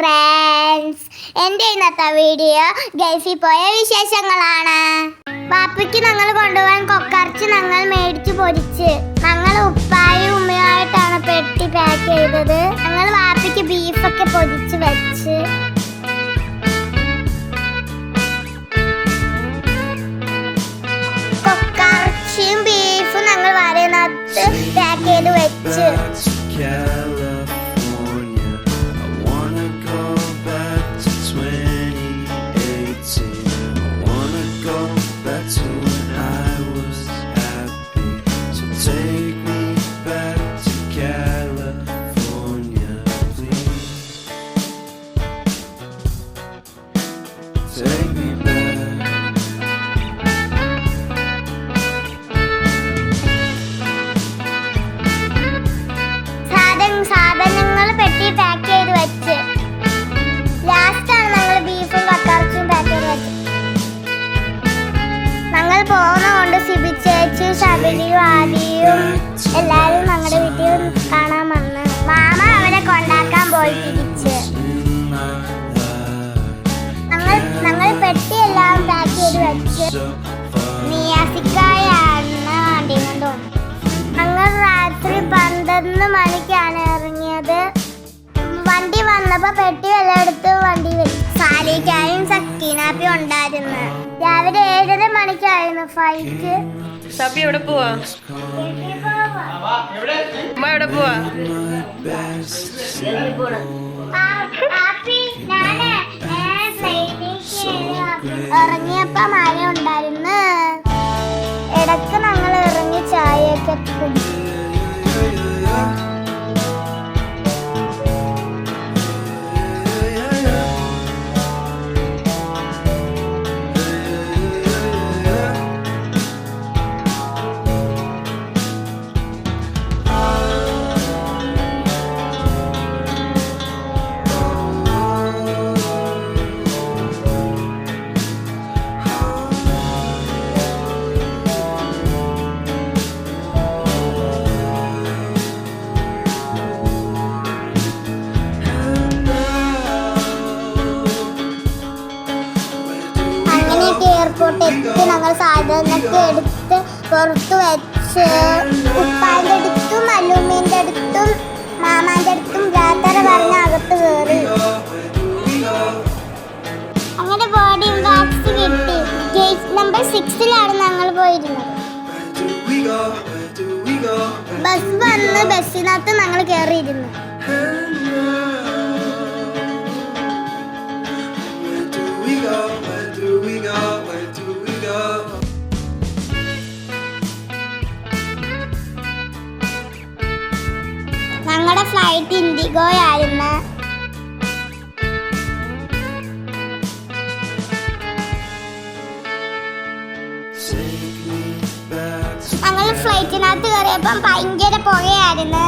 Friends എന്റെ ഇന്നത്തെ video ഗൾഫിൽ പോയ വിശേഷങ്ങളാണ്. പാപ്പയ്ക്ക് ഞങ്ങൾ കൊണ്ടുപോകാൻ കൊക്കറച്ച് ഞങ്ങൾ മേടിച്ച് പൊരിച്ച്. ഞങ്ങൾ ഉപ്പായും ഉമ്മയുമായിട്ടാണ് പെട്ടി പാക്ക് ചെയ്തത്. ഞങ്ങൾ വാപ്പയ്ക്ക് ബീഫൊക്കെ പൊരിച്ച് വെച്ച്. കൊക്കറച്ചിയും ബീഫും ഞങ്ങൾ വരനകത്ത് പാക്ക് ചെയ്ത് വെച്ച്. ആദിയും എല്ലാവരും ഞങ്ങളുടെ വീട്ടിൽ കാണാൻ വന്ന് മാമ അവരെ കൊണ്ടാക്കാൻ പോയി തിരിച്ച്. ഞങ്ങൾ ഞങ്ങൾ പെട്ടിയെല്ലാം പാക്ക് ചെയ്ത് വെച്ച്. നിയാസിക്കായാണ് വണ്ടി കൊണ്ട് ഞങ്ങൾ രാത്രി പന്ത്രണ്ട് മണിക്കാണ് ഇറങ്ങിയത് വണ്ടി വന്നപ്പോ പെട്ടി എല്ലാം എടുത്ത് വണ്ടി വെച്ചു സാലിക്കായും സക്കീനാപ്പി ഉണ്ടായിരുന്നു രാവിലെ ഏഴര മണിക്കായിരുന്നു ഫ്ലൈറ്റ് ഷാപ്പി എവിടെ പോവാ? അമ്മ എവിടെ പോവാ? ഇറങ്ങിയപ്പോ മഴ ഉണ്ടായിരുന്നു ഇടയ്ക്ക് ഞങ്ങൾ ഇറങ്ങി ചായയൊക്കെ കുടിച്ചു. അങ്ങനെയൊക്കെ എടുത്ത് ഞങ്ങൾ സാധനമൊക്കെ എടുത്ത് പുറത്ത് വെച്ച് ഉപ്പാന്റെ അടുത്തും അല്ലൂമ്മീന്റെ അടുത്തും മാമാന്റെ അടുത്തും യാത്ര പറഞ്ഞ് അകത്ത് കയറി. അങ്ങനെ ബോഡി ബാഗ്സ് കിട്ടി. ഗേറ്റ് നമ്പർ സിക്സിലാണ് ഞങ്ങൾ പോയിരുന്നത്? ബസ് വന്ന് ബസ്സിനകത്ത് ഞങ്ങൾ കയറിയിരുന്നു ഫ്ലൈറ്റ് ഇൻഡിഗോ ആയിരുന്നു. Take me back to ഞങ്ങൾ ഫ്ലൈറ്റിനകത്ത് കയറിയപ്പം ഭയങ്കര പുകയായിരുന്നു.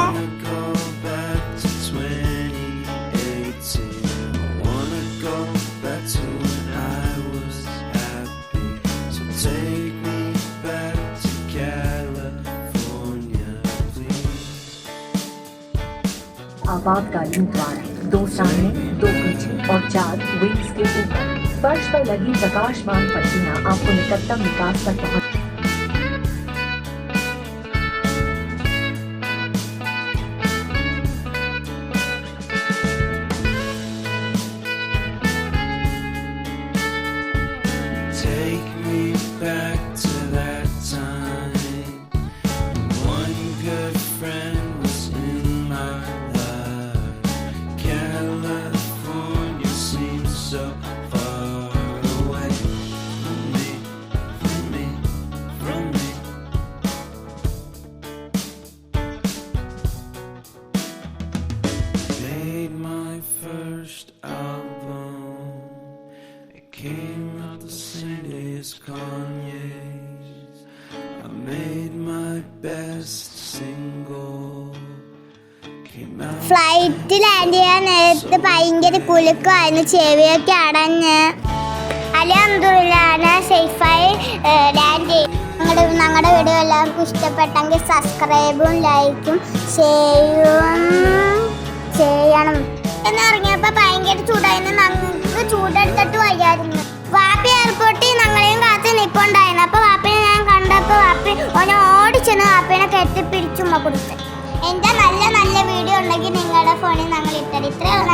आपातकालीन द्वार है दो सामने, दो पीछे और चार विंग्स के ऊपर। फर्श पर लगी प्रकाशमान पट्टियाँ आपको निकटतम विकास तक पहुँच ഫ്ലൈറ്റ് ലാൻഡ് ചെയ്യാൻ നേരത്ത് ഭയങ്കര കുലുക്കമായിരുന്നു ചെവിയൊക്കെ അടഞ്ഞ്. അലഹമില്ലാതെ സേഫായി ലാൻഡ് ചെയ്യും ഞങ്ങളുടെ ഞങ്ങളുടെ വീഡിയോ എല്ലാവർക്കും ഇഷ്ടപ്പെട്ടെങ്കിൽ സബ്സ്ക്രൈബും ലൈക്കും ഷെയറും കൊടുത്ത് എന്റെ നല്ല നല്ല വീഡിയോ ഉണ്ടെങ്കിൽ നിങ്ങളുടെ ഫോണിൽ ഞങ്ങൾ ഇട്ടത് ഇത്രയുള്ള